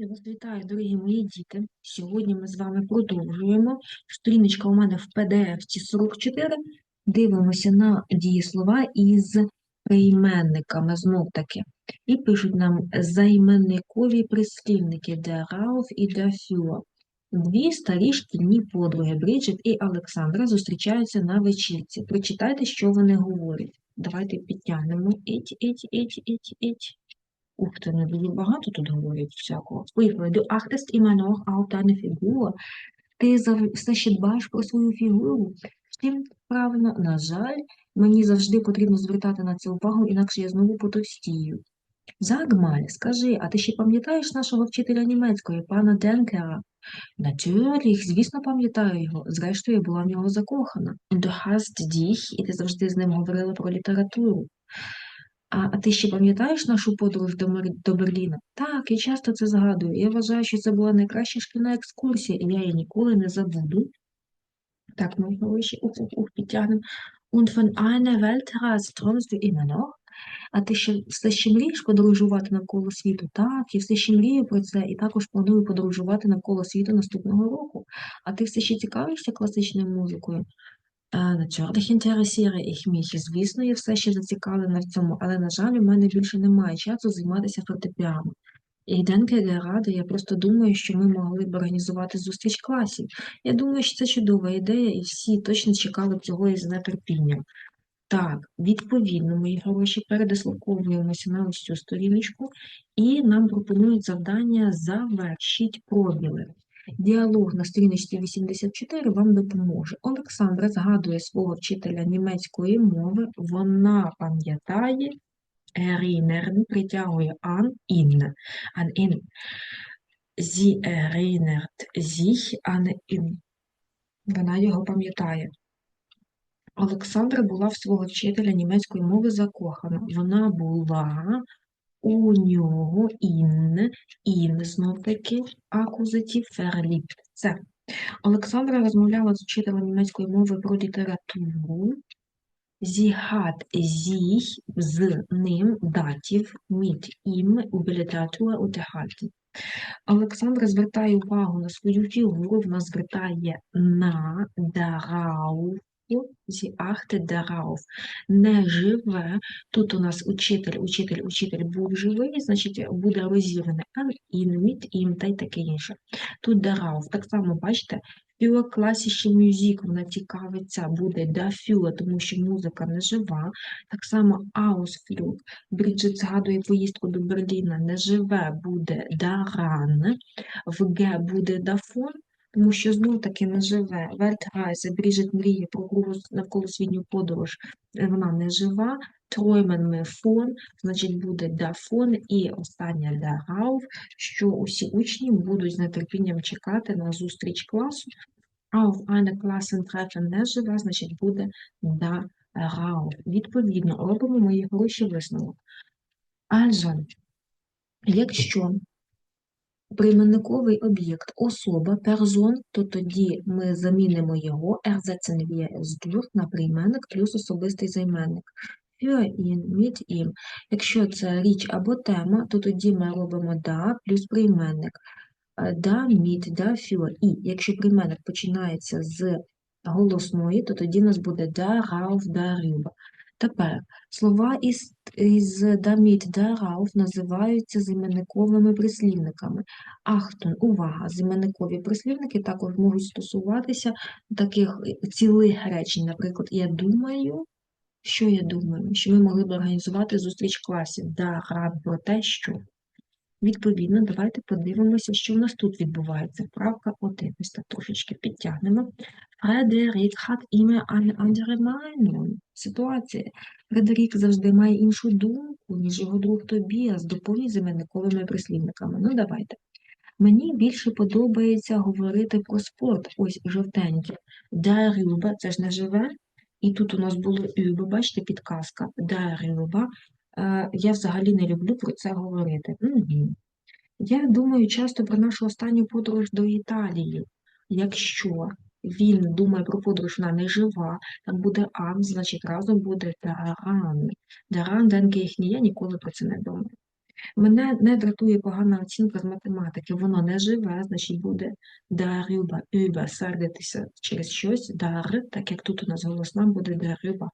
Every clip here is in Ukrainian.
Я вас вітаю, дорогі мої діти. Сьогодні ми з вами продовжуємо. Сторіночка у мене в PDF 44. Дивимося на дієслова із прийменниками знов таки. І пишуть нам займенникові прислівники darauf і dafür. Дві старі шкільні подруги Бріджит і Олександра зустрічаються на вечірці. Прочитайте, що вони говорять. Давайте підтягнемо. Еть, еть, еть, еть, еть. Ух ти, не дуже багато тут говорять всякого. Поїхали. Du achtest immer noch auf deine Figur. Ти все ще дбаєш про свою фігуру. Втім, правильно, на жаль, мені завжди потрібно звертати на це увагу, інакше я знову потовстію. Загмаль, скажи, а ти ще пам'ятаєш нашого вчителя німецької, пана Денкера? Natürlich, звісно, пам'ятаю його. Зрештою, я була в нього закохана. Du hast і ти завжди з ним говорила про літературу. А, ти ще пам'ятаєш нашу подорож до, Мер- до Берліна? Так, я часто це згадую. Я вважаю, що це була найкраща шкільна екскурсія, і я її ніколи не забуду. Так, ми його ще ух, ух, ух, підтягнемо. Und von einer Weltreise du immer noch? А ти ще все ще мрієш подорожувати навколо світу? Так, я все ще мрію про це, і також планую подорожувати навколо світу наступного року. А ти все ще цікавишся класичною музикою? Е, Natürlich interessiere ich mich. Звісно, я все ще зацікавлена в цьому, але, на жаль, у мене більше немає часу займатися фортепіано. І денке герада, я просто думаю, що ми могли б організувати зустріч класів. Я думаю, що це чудова ідея, і всі точно чекали б цього із нетерпінням. Так, відповідно, мої гроші, передислоковуємося на ось цю сторіночку, і нам пропонують завдання «Завершіть пробіли». Діалог на сторіночці 84 вам допоможе. Олександра згадує свого вчителя німецької мови, вона пам'ятає, erinnern притягує an, in, an in. Sie erinnert sich an in. Вона його пам'ятає. Олександра була в свого вчителя німецької мови закохана. Вона була у нього ін, ін знов таки, акузатив verliebt. Це. Олександра розмовляла з вчителем німецької мови про літературу. Sie hat sich з ним датів mit ihm über Literatur unterhalten. Олександра звертає увагу на свою фігуру, вона звертає на darauf, sie achtet darauf. Не живе. Тут у нас учитель, учитель, учитель був живий, значить буде розірване mit та й таке інше. Тут darauf. Так само, бачите, für klassische Musik вона цікавиться, буде dafür, тому що музика не жива. Так само Ausflug. Бріджит згадує поїздку до Берліна, не живе, буде daran. В Г буде дафон, тому що знов таки не живе. Weltreise, Бріджит мріє про навколосвітню подорож, е, вона не жива. Träumen ми фон, значить буде дафон і остання darauf, що усі учні будуть з нетерпінням чекати на зустріч класу. Auf eine Klassentreffen не живе, значить буде darauf. Відповідно, робимо мої хороші висновок. Also, якщо прийменниковий об'єкт особа, персон, то тоді ми замінимо його ersetzen на прийменник плюс особистий займенник. Für ihn, mit ihm. Якщо це річ або тема, то тоді ми робимо да плюс прийменник. Е, Да, mit, да, für. І якщо прийменник починається з голосної, то тоді у нас буде darauf, darüber. Тепер слова із, із damit, darauf називаються зіменниковими прислівниками. Ахтун, увага, Зіменникові прислівники також можуть стосуватися таких цілих речень. Наприклад, я думаю, що я думаю, що ми могли б організувати зустріч класів. Да, рад про те, що. Відповідно, давайте подивимося, що в нас тут відбувається. Вправка 1. Ось так трошечки підтягнемо. Фредерік hat immer eine andere Meinung. Ситуація. Фредерік завжди має іншу думку, ніж його друг Тобіас, доповнює займенниковими прислівниками. Ну, давайте. Мені більше подобається говорити про спорт. Ось жовтеньке. Darüber, це ж не живе. І тут у нас було über, бачите, підказка. Darüber. Е, Я взагалі не люблю про це говорити. Мгм. Я думаю часто про нашу останню подорож до Італії. Якщо він думає про подорож, вона не жива, там буде ан, значить разом буде даран. Даран, денке їхній, я ніколи про це не думаю. Мене не дратує погана оцінка з математики. Воно не живе, значить буде darüber, über, сердитися через щось, dar, так як тут у нас голосна буде darüber.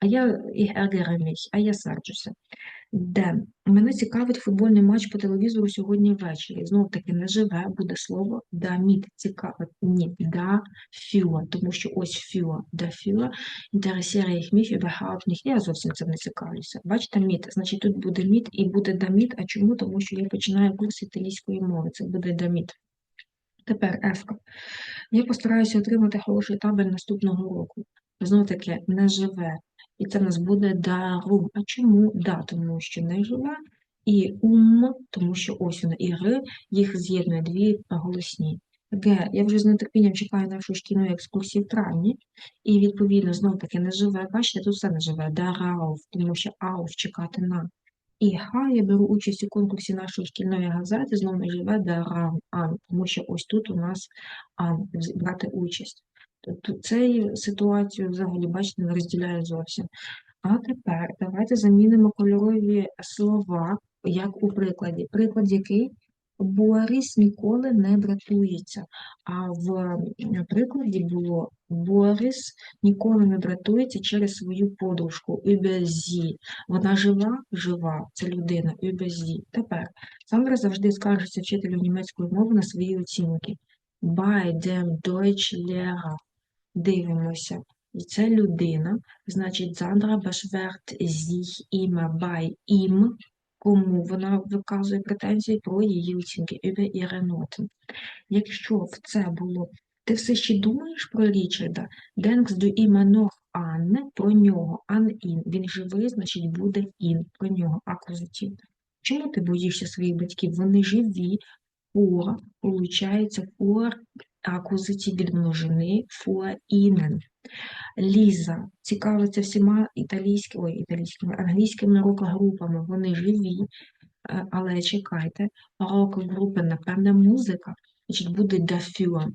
А я ich ärgere а я серджуся. Де? Мене цікавить футбольний матч по телевізору сьогодні ввечері. Знов таки не живе, буде слово damit цікавить. Ні, da für, тому що ось für, dafür interessiere ich mich überhaupt nicht. Я зовсім цим не цікавлюся. Бачите, mit, значить тут буде mit і буде damit. А чому? Тому що я починаю курс італійської мови. Це буде damit. Тепер F. Я постараюся отримати хороший табель наступного року. Знов таки не живе. І це нас буде дарум. А чому? Да, тому що не живе, і ум, тому що ось вона і р, їх з'єднує дві голосні. Г. Я вже з нетерпінням чекаю нашої шкільної екскурсії в травні, і відповідно знов таки не живе. Бачите, тут все не живе. Дарауф, тому що ауф чекати на. І Х, я беру участь у конкурсі нашої шкільної газети, знову не живе дарам ан, тому що ось тут у нас ан, брати участь. Тобто цю ситуацію взагалі, бачите, не розділяю зовсім. А тепер давайте замінимо кольорові слова, як у прикладі. Приклад який? Борис ніколи не дратується. А в прикладі було Борис ніколи не дратується через свою подружку Юбезі. Вона жива, жива, це людина, Юбезі. Тепер Сандра завжди скаржиться вчителю німецької мови на свої оцінки. Bei dem Deutschlehrer дивимося. І це людина, значить, Зандра beschwert sich immer bei ihm, кому вона виказує претензії про її оцінки, über ihre Noten. Якщо в це було, ти все ще думаєш про Річарда, denkst du immer noch an, про нього, an ihn, він живий, значить буде in, про нього, акузатив. Чому ти боїшся своїх батьків? Вони живі, for, получається, for акузатив від for. Ліза цікавиться всіма італійськими, ой, італійськими, англійськими рок-групами. Вони живі, е, але чекайте, рок-групи, напевне, музика, значить буде dafür.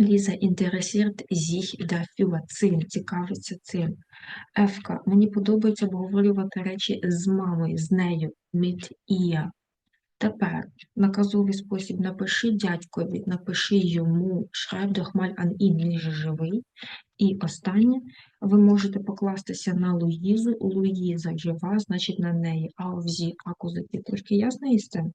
Ліза інтересує sich dafür, цим, цікавиться цим. Ефка, мені подобається обговорювати речі з мамою, з нею, mit ihr. Тепер наказовий спосіб напиши дядькові, напиши йому, mal an ihn, він живий. І останнє, ви можете покластися на Луїзу, Луїза жива, значить на неї, а овзі, акузатив. Трошки ясно із цим?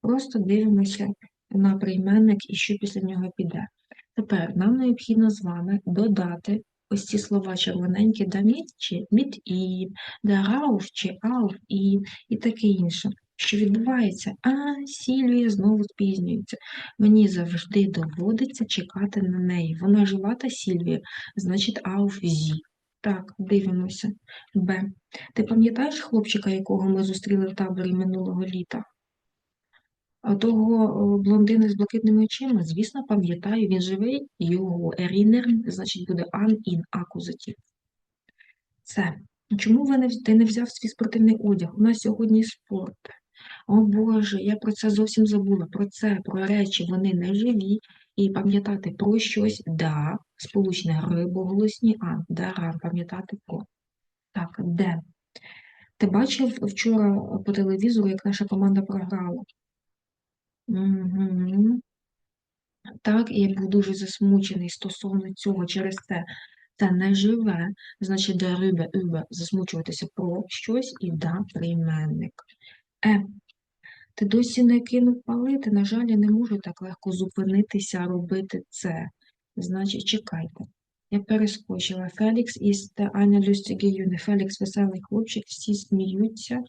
Просто дивимося на прийменник і що після нього піде. Тепер нам необхідно з вами додати ось ці слова червоненькі даміт чи міт і, дарауф чи ауф і, і таке інше. Що відбувається? А, Сільвія знову спізнюється. Мені завжди доводиться чекати на неї. Вона жива та Сільвія, значить, ауф зі. Так, дивимося. Б. Ти пам'ятаєш хлопчика, якого ми зустріли в таборі минулого літа? А того блондини з блакитними очима, звісно, пам'ятаю, він живий, його ерінер, значить, буде ан ін акузатив. Це. Чому ви не, ти не взяв свій спортивний одяг? У нас сьогодні спорт. О Боже, я про це зовсім забула. Про це, про речі, вони не живі. І пам'ятати про щось да, сполучне рибоголосні, а дара, пам'ятати про. Так, де? Ти бачив вчора по телевізору, як наша команда програла? Угу. Так, і я був дуже засмучений стосовно цього через це. Це не живе, значить, де über, засмучуватися про щось і да прийменник. Е, ти досі не кинув палити, на жаль, я не можу так легко зупинитися, робити це. Значить, чекайте. Я перескочила. Фелікс із Аня lustige Юне. Фелікс веселий хлопчик, всі сміються.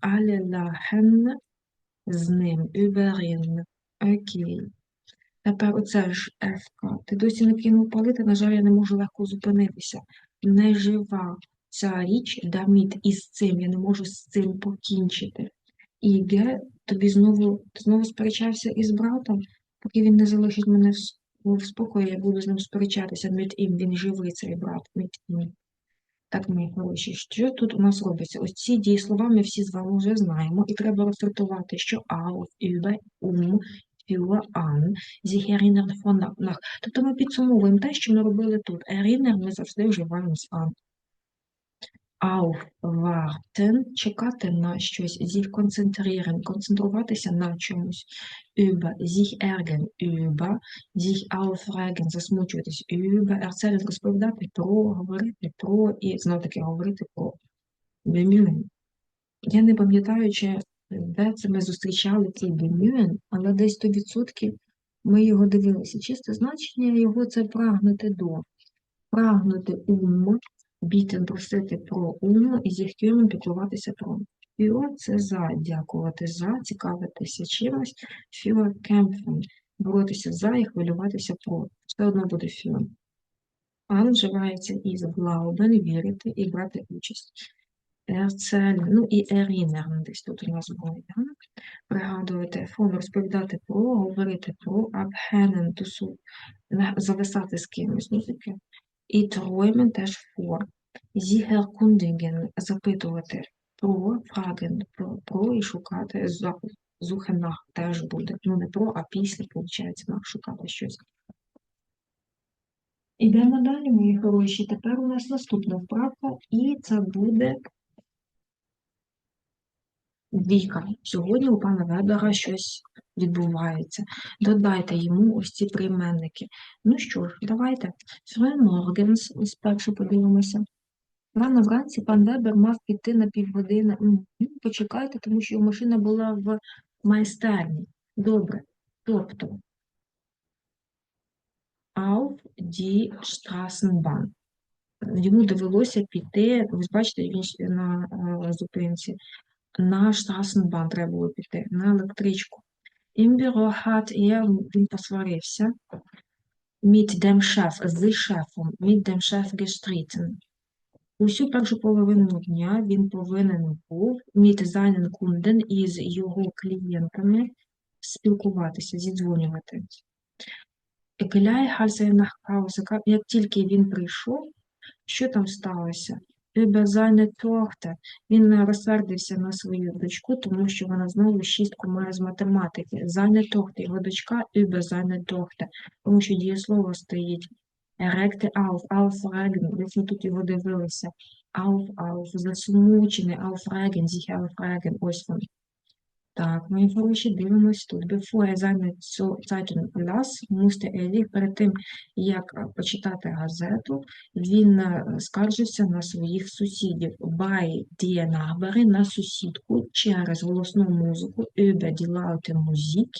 Але лахен з ним. Über Окей. Тепер оце ж F. Ти досі не кинув палити, на жаль, я не можу легко зупинитися. Нежива ця річ, даміт із цим, я не можу з цим покінчити. І Г, тобі знову знову сперечався із братом, поки він не залишить мене в, спокої, я буду з ним сперечатися. Мід ім, він живий цей брат, мід. Так, мої хороші, що тут у нас робиться? Ось ці дієслова ми всі з вами вже знаємо, і треба розсортувати, що auf, über, um, für, erinnern von nach. Тобто ми підсумовуємо те, що ми робили тут. Erinnern ми завжди вживаємо з an. Aufwarten – чекати на щось. Sich konzentrieren – концентруватися на чомусь. Über – sich ärgern – über. Sich aufregen – засмучуватись. Über. Erzählen – розповідати про, говорити про і знов таки говорити про. Bemühen. Я не пам'ятаю, чи де це ми зустрічали цей bemühen, але десь 100% ми його дивилися. Чисте значення його це прагнути до. Прагнути ум, бітен просити про ум і зіхтюром піклуватися про. Фіо це за, дякувати за, цікавитися чимось. Фіо кемпфен боротися за і хвилюватися про. Все одно буде фіо. Ан вживається із glauben, вірити і брати участь. Erzählen, ну і erinnern десь тут у нас буде. да? Пригадувати, фон розповідати про, говорити про, abhängen, тусу, зависати з кимось, ну таке. І träumen теж for. Sie запитувати про, fragen, про, про і шукати, nach теж буде. Ну не про, а після, виходить, nach шукати щось. Ідемо далі, мої хороші. Тепер у нас наступна вправка, і це буде Двійка. Сьогодні у пана Вебера щось відбувається. Додайте йому ось ці прийменники. Ну що ж, давайте. Фрейморгенс, ось перше подивимося. Рано вранці пан Вебер мав піти на півгодини. Ну, Почекайте, тому що його машина була в майстерні. Добре. Тобто auf die Straßenbahn. Йому довелося піти, ви бачите, він на е, зупинці. На Straßenbahn треба було піти, на електричку. Büro hat er, він посварився, mit dem Chef, з шефом, mit dem Chef gestritten. Усю першу половину дня він повинен був mit seinen Kunden із його клієнтами спілкуватися, зідзвонювати. Hause kam, як тільки він прийшов, що там сталося? Über seine Tochter. Він розсердився на свою дочку, тому що вона знову шістку має з математики. Seine Tochter, його дочка über seine тому що дієслово стоїть Erregte ауф, aufregen, десь ми тут його дивилися. Auf, auf, засмучений, ауфреген, aufregen, ось він. Так, мої хороші, дивимось тут. Bevor er seine Zeitung las, musste er перед тим, як е, почитати газету, він е, скаржився на своїх сусідів. Bei die Nachbarin, на сусідку, через голосну музику, über die laute Musik,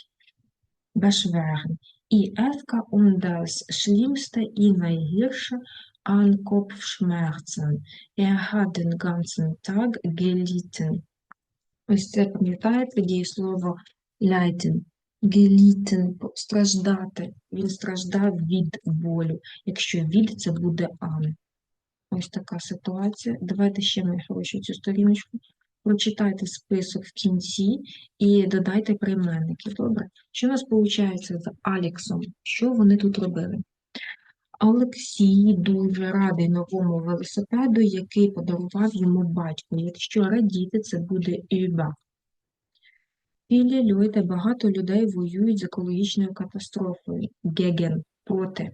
beschweren. І Евка um das Schlimmste і найгірше an Kopfschmerzen. Er hat den ganzen Tag gelitten. Ось це пам'ятаєте дієслово leiden. Gelitten – страждати. Він страждав від болю. Якщо від, це буде ан. Ось така ситуація. Давайте ще мої хороші цю сторіночку. Прочитайте список в кінці і додайте прийменники. Добре? Що у нас виходить з Аліксом? Що вони тут робили? Олексій дуже радий новому велосипеду, який подарував йому батько. Якщо радіти, це буде Іба. Viele люди, багато людей воюють з екологічною катастрофою. Геген проти.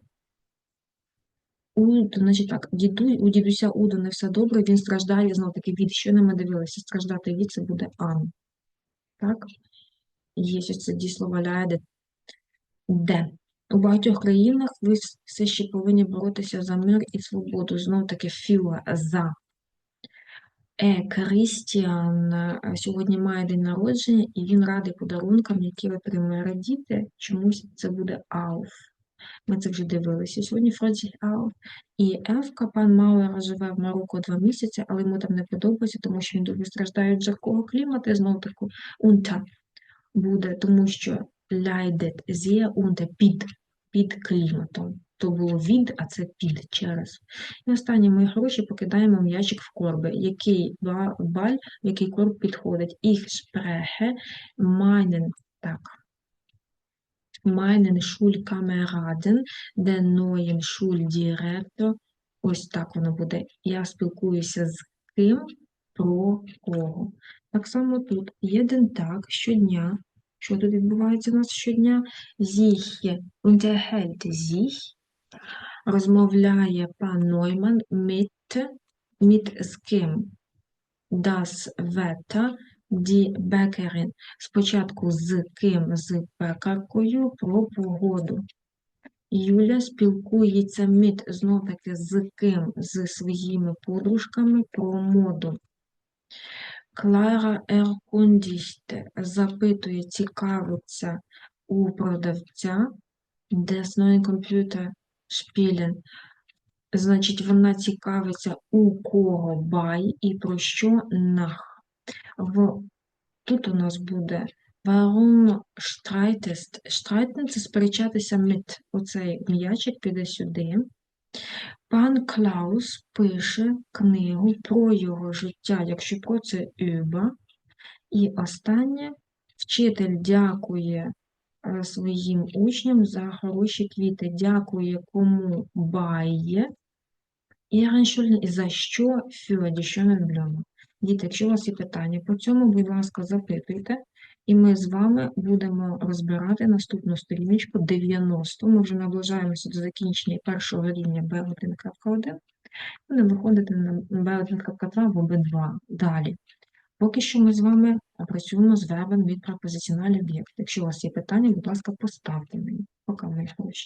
У, значить так, діду, у дідуся Уду не все добре, він страждає знов таки від, що не ми дивилися, страждати від це буде ан. Так? Є ось це дієслово ляде. Де? У багатьох країнах ви все ще повинні боротися за мир і свободу. Знов таки філа за. Е, Крістіан е, сьогодні має день народження, і він радий подарункам, які отримує радіти. Чомусь це буде ауф. Ми це вже дивилися. Сьогодні Фроді ауф. І Евка, пан Мауер живе в Марокко два місяці, але йому там не подобається, тому що він дуже страждає від жаркого клімату, і знову таку унта буде, тому що ляйдет зє унта під, під кліматом. То було від, а це під через. І останні мої гроші покидаємо м'ячик в корби. Який ба- баль, в який корб підходить? Ich spreche meinen, так, meinen Schulkameraden, den neuen Schuldirektor. Ось так воно буде. Я спілкуюся з ким, про кого. Так само тут. Єдин так, щодня. Що тут відбувається у нас щодня? Sich unterhält sich розмовляє пан Нойман mit mit з ким? Das Wetter, die Bäckerin. Спочатку з ким? З пекаркою про погоду. Юля спілкується mit, знов таки з ким? З своїми подружками про моду. Клара erkundigt, запитує, цікавиться у продавця des neuen Computer spielen. Значить, вона цікавиться у кого бай і про що нах. В... Тут у нас буде Warum streitest? Streiten – це сперечатися mit. Оцей м'ячик піде сюди. Пан Клаус пише книгу про його життя, якщо про це über. І останнє вчитель дякує е, своїм учням за хороші квіти. Дякує кому бає. І за що für die schönen Blumen. Діти, якщо у вас є питання по цьому, будь ласка, запитуйте. І ми з вами будемо розбирати наступну сторіночку 90. Ми вже наближаємося до закінчення першого рівня B1.1. Будемо виходити на B1.2 або B2 далі. Поки що ми з вами працюємо з вербом від пропозиціональних об'єкт. Якщо у вас є питання, будь ласка, поставте мені. Поки ми хороші.